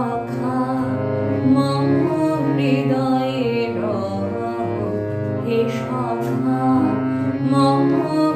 রাখা মহৃদয়ে রহ হে সখা মহ